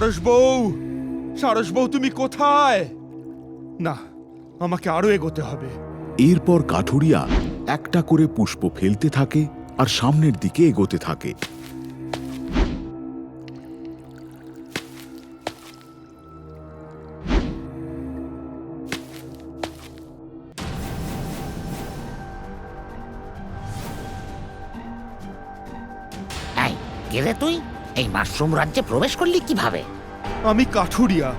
সারস বউ সারস বউ তুমি কোথায়? না আমাকে আরও এগোতে হবে। এরপর কাঠুরিয়া একটা করে পুষ্প ফেলতে থাকে আর সামনের দিকে এগোতে থাকে। এই গেলে তুই? এই মাশরুম রাজ্যে প্রবেশ করলি কীভাবে? আমি কাঠুরিয়া।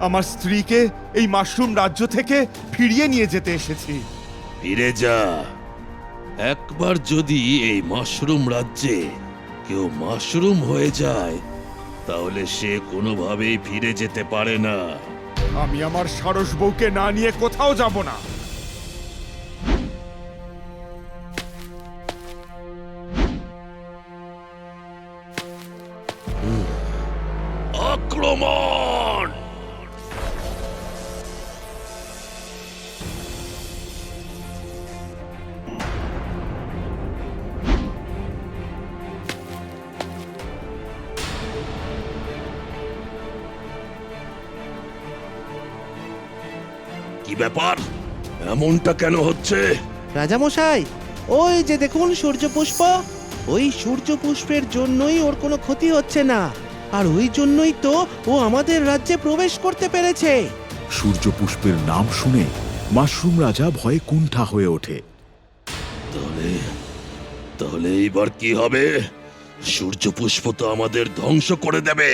আমার স্ত্রীকে এই মাশরুম রাজ্য থেকে ফিরিয়ে নিয়ে যেতে এসেছি। ফিরে যা। একবার যদি এই মাশরুম রাজ্যে কেউ মাশরুম হয়ে যায় তাহলে সে কোনোভাবেই ফিরে যেতে পারে না। আমি আমার সারস বউকে না নিয়ে কোথাও যাব না। কি ব্যাপার? এমনটা কেন হচ্ছে? রাজামশাই ওই যে দেখুন সূর্যপুষ্প ওই সূর্যপুষ্পের জন্যই ওর কোনো ক্ষতি হচ্ছে না। আর ওই জন্যই তো ও আমাদের রাজ্যে প্রবেশ করতে পেরেছে। সূর্যপুষ্পের নাম শুনে মাশরুম রাজা ভয়ে কুণ্ঠা হয়ে ওঠে। তাহলে তাহলে এইবার কি হবে? সূর্য পুষ্প তো আমাদের ধ্বংস করে দেবে।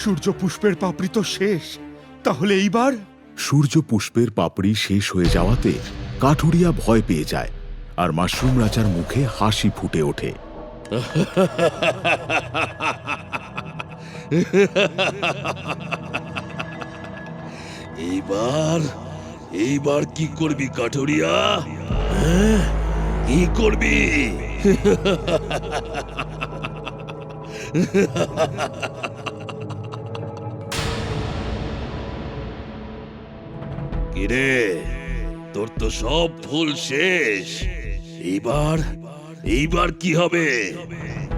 সূর্য পুষ্পের পাপড়ি তো শেষ। তাহলে এইবার? সূর্যপুষ্পের পাপড়ি শেষ হয়ে যাওয়াতে কাঠুরিয়া ভয় পেয়ে যায় আর মাশরুম রাজার মুখে হাসি ফুটে ওঠে। এইবার এইবার কি করবি কাঠুরিয়া? হ্যাঁ? কি করবি? কিরে তোর তো সব ফুল শেষ। এইবার এইবার কি হবে?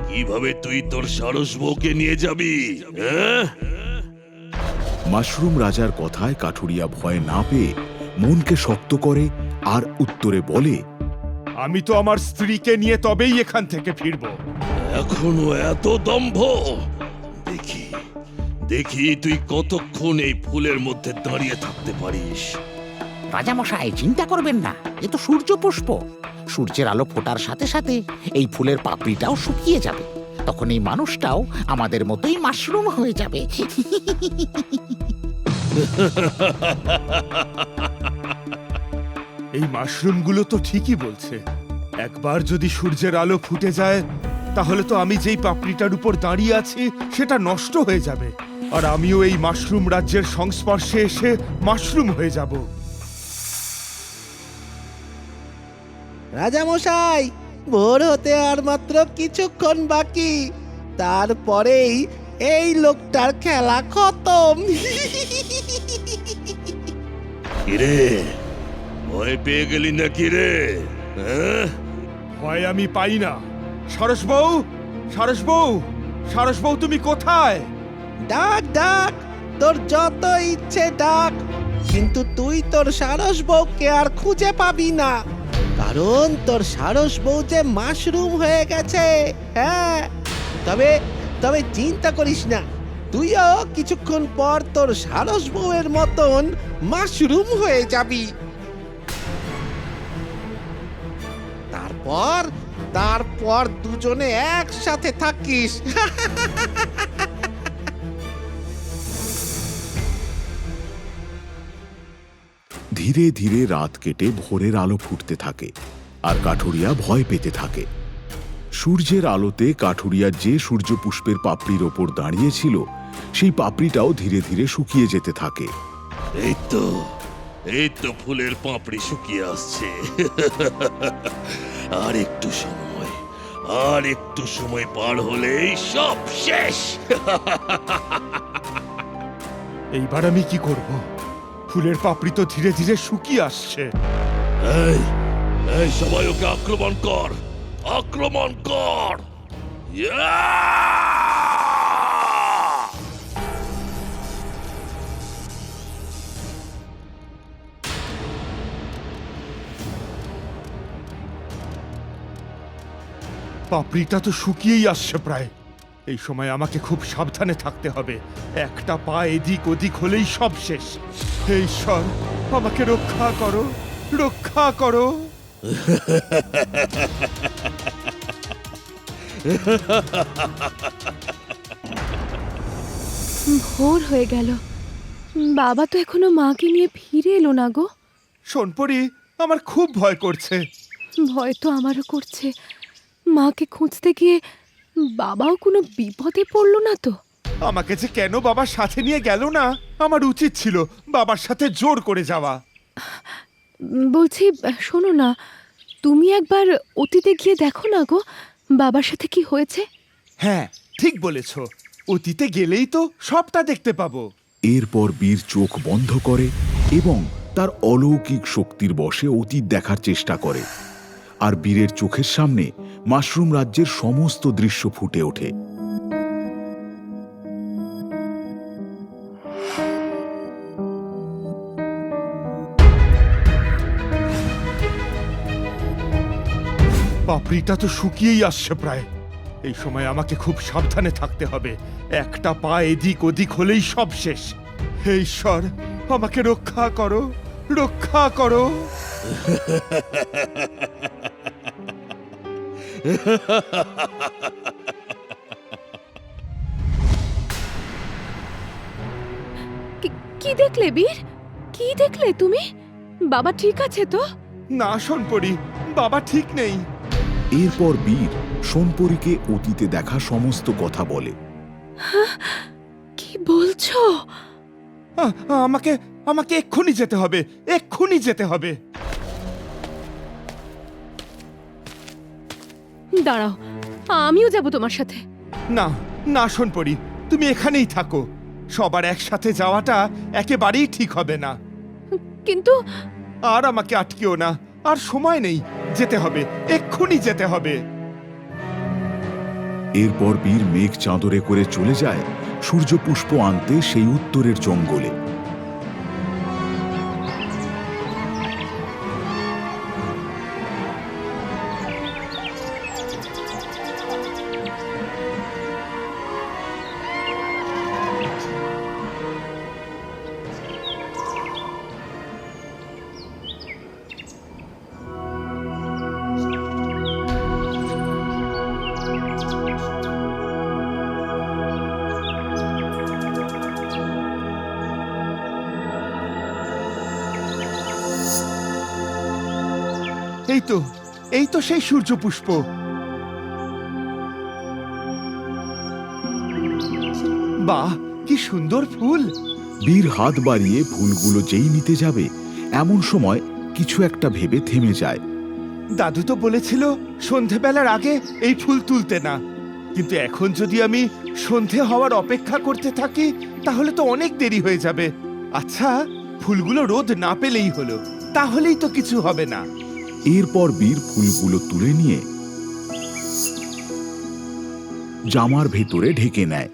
কীভাবে তুই তোর সারস বউকে নিয়ে যাবি? হ্যাঁ? মাশরুম রাজার কথায় কাঠুরিয়া ভয় না পেয়ে মনকে শক্ত করে আর উত্তরে বলে আমি তো আমার স্ত্রীকে নিয়ে তবেই এখান থেকে ফিরবো। এখনও এত দম্ভ? দেখি দেখি তুই কতক্ষণ এই ফুলের মধ্যে দাঁড়িয়ে থাকতে পারিস। রাজামশাই, চিন্তা করবেন না, এ তো সূর্য পুষ্প। সূর্যের আলো ফোটার সাথে সাথে এই ফুলের পাপড়িটাও শুকিয়ে যাবে। তখন এই মানুষটাও আমাদের মতোই মাশরুম হয়ে যাবে। এই মাশরুমগুলো তো ঠিকই বলছে। একবার যদি সূর্যের আলো ফুটে যায়, তাহলে তো আমি যেই পাপড়িটার উপর দাঁড়িয়ে আছি, সেটা নষ্ট হয়ে যাবে। আর আমিও এই মাশরুম রাজ্যের সংস্পর্শে এসে মাশরুম হয়ে যাব। রাজামশাই ভোর হতে আর মাত্র কিছুক্ষণ বাকি। তারপরেই এই লোকটার খেলা খতম। কিরে? ভয় পেয়ে গেলি নাকি রে? হ্যাঁ? ভয় আমি পাই না। সরস বউ সরস বউ সরস বউ তুমি কোথায়? ডাক ডাক তোর যত ইচ্ছে ডাক কিন্তু তুই তোর সারস বউকে আর খুঁজে পাবি না। কারণ তোর সারস বউ যে মাশরুম হয়ে গেছে। হ্যাঁ তবে তবে চিন্তা করিস না। তুইও কিছুক্ষণ পর তোর সারস বউয়ের মতন মাশরুম হয়ে যাবি। তারপর তারপর দুজনে একসাথে থাকিস। ধীরে ধীরে রাত কেটে ভোরের আলো ফুটতে থাকে আর কাঠুরিয়া ভয় পেতে থাকে। সূর্যের আলোতে কাঠুরিয়া যে সূর্যপুষ্পের পাপড়ির ওপর দাঁড়িয়েছিল সেই পাপড়িটাও ধীরে ধীরে শুকিয়ে যেতে থাকে। এই তো এই তো ফুলের পাপড়ি শুকিয়ে আসছে। আর একটু সময় আর একটু সময় পার হলেই সব শেষ। এইবার আমি কি করব? ফুলের পাপড়ি তো ধীরে ধীরে শুকিয়ে আসছে। এই এই সবাই ওকে আক্রমণ কর। আক্রমণ কর। পাপড়িটা তো শুকিয়েই আসছে প্রায়। এই সময় আমাকে খুব সাবধানে থাকতে হবে। একটা পা এদিক ওদিক হলেই সব শেষ। হে ঈশ্বর আমাকে রক্ষা করো রক্ষা করো। ভোর হয়ে গেল। বাবা তো এখনও মাকে নিয়ে ফিরে এলো না গো। সোনপরি আমার খুব ভয় করছে। ভয় তো আমারও করছে। মাকে খুঁজতে গিয়ে বাবাও কোনো বিপদে পড়ল না তো। আমাকে যে কেন বাবার সাথে নিয়ে গেল না আমার উচিত ছিল বাবার সাথে জোর করে যাওয়া। বলছি শোনো না তুমি একবার অতীতে গিয়ে দেখো না গো বাবার সাথে কি হয়েছে? হ্যাঁ ঠিক বলেছ। অতীতে গেলেই তো সবটা দেখতে পাবো। এরপর বীর চোখ বন্ধ করে এবং তার অলৌকিক শক্তির বশে অতীত দেখার চেষ্টা করে। আর বীরের চোখের সামনে মাশরুম রাজ্যের সমস্ত দৃশ্য ফুটে ওঠে। পাপড়িটা তো শুকিয়েই আসছে প্রায়। এই সময় আমাকে খুব সাবধানে থাকতে হবে। একটা পা এদিক ওদিক হলেই সব শেষ। হে ঈশ্বর আমাকে রক্ষা করো রক্ষা করো। কি- কি দেখলে বীর? কি দেখলে তুমি? বাবা ঠিক আছে তো? না শোনপরি বাবা ঠিক নেই। এরপর বীর সোনপরীকে অতীতে দেখা সমস্ত কথা বলে। কি বলছো? আমাকে আমাকে এক্ষুনি যেতে হবে এক্ষুনি যেতে হবে। দাঁড়াও আমিও যাব তোমার সাথে। না না শোনপরি তুমি এখানেই থাকো। সবার একসাথে যাওয়াটা একেবারেই ঠিক হবে না। কিন্তু আর আমাকে আটকেও না আর সময় নেই যেতে হবে এক্ষুনি যেতে হবে। এরপর বীর মেঘ চাঁদরে করে চলে যায় সূর্যপুষ্প আনতে সেই উত্তরের জঙ্গলে। এই তো এই তো সেই সূর্যপুষ্প। বাহ কি সুন্দর ফুল। বীর হাত বাড়িয়ে ফুলগুলো যেই নিতে যাবে এমন সময় কিছু একটা ভেবে থেমে যায়। দাদু তো বলেছিল সন্ধেবেলার আগে এই ফুল তুলতে না। কিন্তু এখন যদি আমি সন্ধে হওয়ার অপেক্ষা করতে থাকি তাহলে তো অনেক দেরি হয়ে যাবে। আচ্ছা ফুলগুলো রোদ না পেলেই হলো তাহলেই তো কিছু হবে না। এরপর বীর ফুলগুলো তুলে নিয়ে জামার ভেতরে ঢেকে নেয়।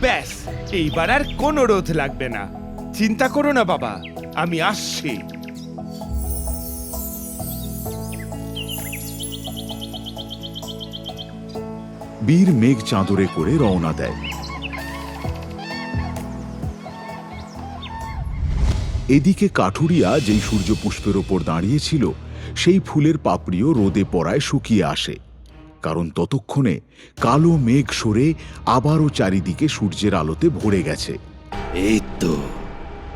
ব্যাস এইবার আর কোনো রোধ লাগবে না। চিন্তা করো না বাবা আমি আসছি। বীর মেঘ চাঁদরে করে রওনা দেয়। এদিকে কাঠুরিয়া যেই সূর্যপুষ্পের ওপর দাঁড়িয়েছিল সেই ফুলের পাপড়িও রোদে পড়ায় শুকিয়ে আসে। কারণ ততক্ষণে কালো মেঘ সরে আবারও চারিদিকে সূর্যের আলোতে ভরে গেছে। এই তো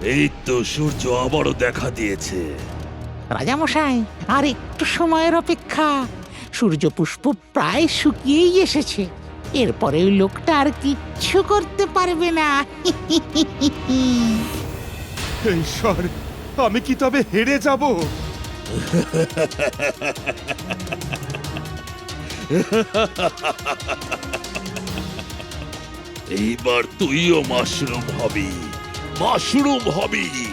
এই তো সূর্য আবারও দেখা দিয়েছে। রাজামশাই আর একটু সময়ের অপেক্ষা। সূর্যপুষ্প প্রায় শুকিয়েই এসেছে। এরপরে ওই লোকটা আর কিচ্ছু করতে পারবে না। ঈশ্বর আমি কি তবে হেরে যাব? এইবার তুইও মাশরুম হবি। মাশরুম হবি।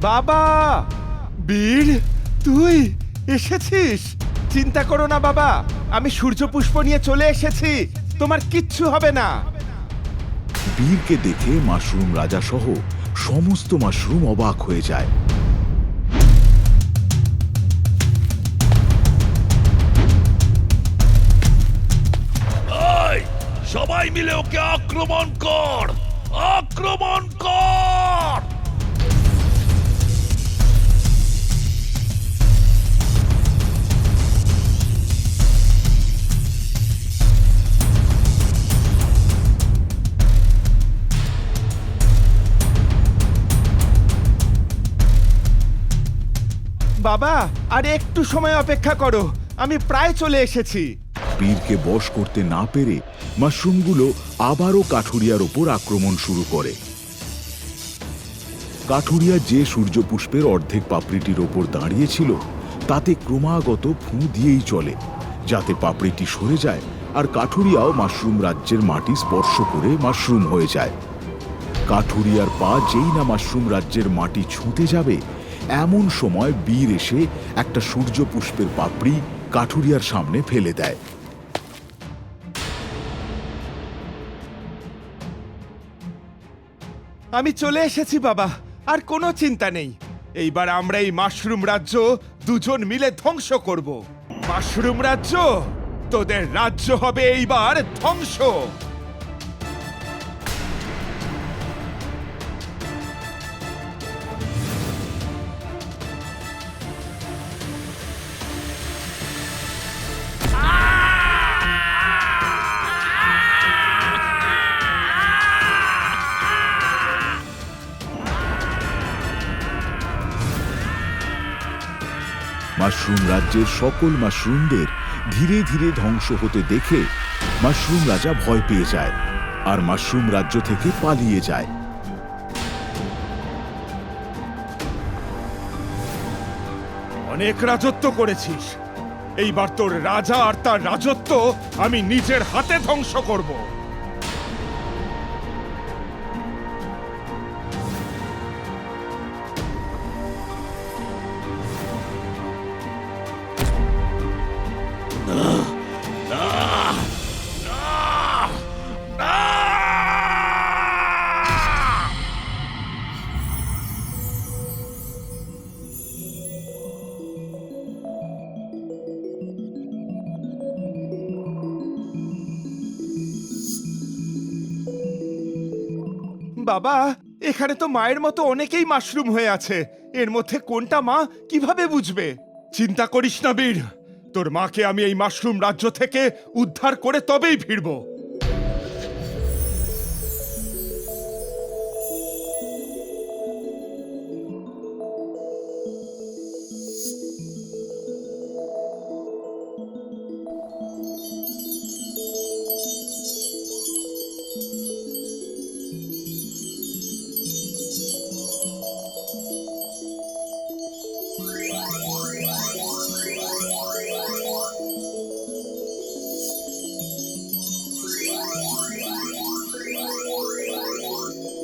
বাবা! বীর তুই এসেছিস? চিন্তা করো না বাবা আমি সূর্যপুষ্প নিয়ে চলে এসেছি। তোমার কিচ্ছু হবে না। বীরকে দেখে মাশরুম রাজা সহ সমস্ত মাশরুম অবাক হয়ে যায়। সবাই মিলে ওকে আক্রমণ কর। আক্রমণ কর। বাবা, আর একটু সময় অপেক্ষা করো। আমি প্রায় চলে এসেছি। বীরকে বশ করতে না পেরে মাশরুমগুলো আবারও কাঠুরিয়ার ওপর আক্রমণ শুরু করে। কাঠুরিয়া যে সূর্যপুষ্পের অর্ধেক পাপড়িটির ওপর দাঁড়িয়েছিল, তাতে ক্রমাগত ফু দিয়েই চলে, যাতে পাপড়িটি সরে যায় আর কাঠুরিয়াও মাশরুম রাজ্যের মাটি স্পর্শ করে মাশরুম হয়ে যায়। কাঠুরিয়ার পা যেই না মাশরুম রাজ্যের মাটি ছুঁতে যাবে এমন সময় বীর এসে একটা সূর্যপুষ্পের পাপড়ি কাঠুরিয়ার সামনে ফেলে দেয়। আমি চলে এসেছি বাবা, আর কোনো চিন্তা নেই। এইবার আমরা এই মাশরুম রাজ্য দুজন মিলে ধ্বংস করব। মাশরুম রাজ্য, তোদের রাজ্য হবে এইবার ধ্বংস। মাশরুম রাজ্যের সকল মাশরুমদের ধীরে ধীরে ধ্বংস হতে দেখে মাশরুম রাজা ভয় পেয়ে যায় আর মাশরুম রাজ্য থেকে পালিয়ে যায়। অনেক রাজত্ব করেছিস। এইবার তোর রাজা আর তার রাজত্ব আমি নিজের হাতে ধ্বংস করব। বাবা, এখানে তো মায়ের মতো অনেকেই মাশরুম হয়ে আছে। এর মধ্যে কোনটা মা কীভাবে বুঝবে? চিন্তা করিস না বীর। তোর মাকে আমি এই মাশরুম রাজ্য থেকে উদ্ধার করে তবেই ফিরবো।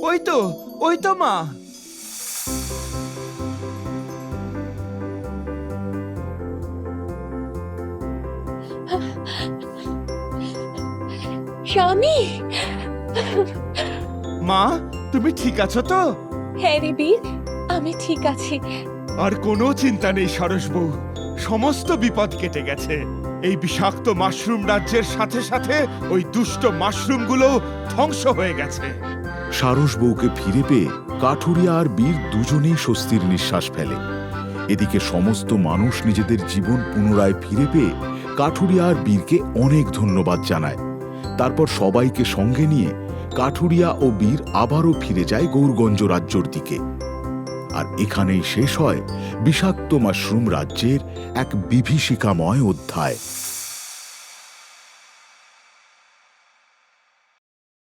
ওই তো ওই তো মা। স্বামী। মা তুমি ঠিক আছো তো? হ্যাঁ রে বীর আমি ঠিক আছি। আর কোনো চিন্তা নেই সারস বউ। সমস্ত বিপদ কেটে গেছে। এই বিষাক্ত মাশরুম রাজ্যের সাথে সাথে ওই দুষ্ট মাশরুমগুলো ধ্বংস হয়ে গেছে। সারস বউকে ফিরে পেয়ে কাঠুরিয়া আর বীর দুজনেই স্বস্তির নিঃশ্বাস ফেলে। এদিকে সমস্ত মানুষ নিজেদের জীবন পুনরায় ফিরে পেয়ে কাঠুরিয়া আর বীরকে অনেক ধন্যবাদ জানায়। তারপর সবাইকে সঙ্গে নিয়ে কাঠুরিয়া ও বীর আবারও ফিরে যায় গৌরগঞ্জ রাজ্যর দিকে। আর এখানেই শেষ হয় বিষাক্ত মাশরুম রাজ্যের এক বিভীষিকাময় অধ্যায়।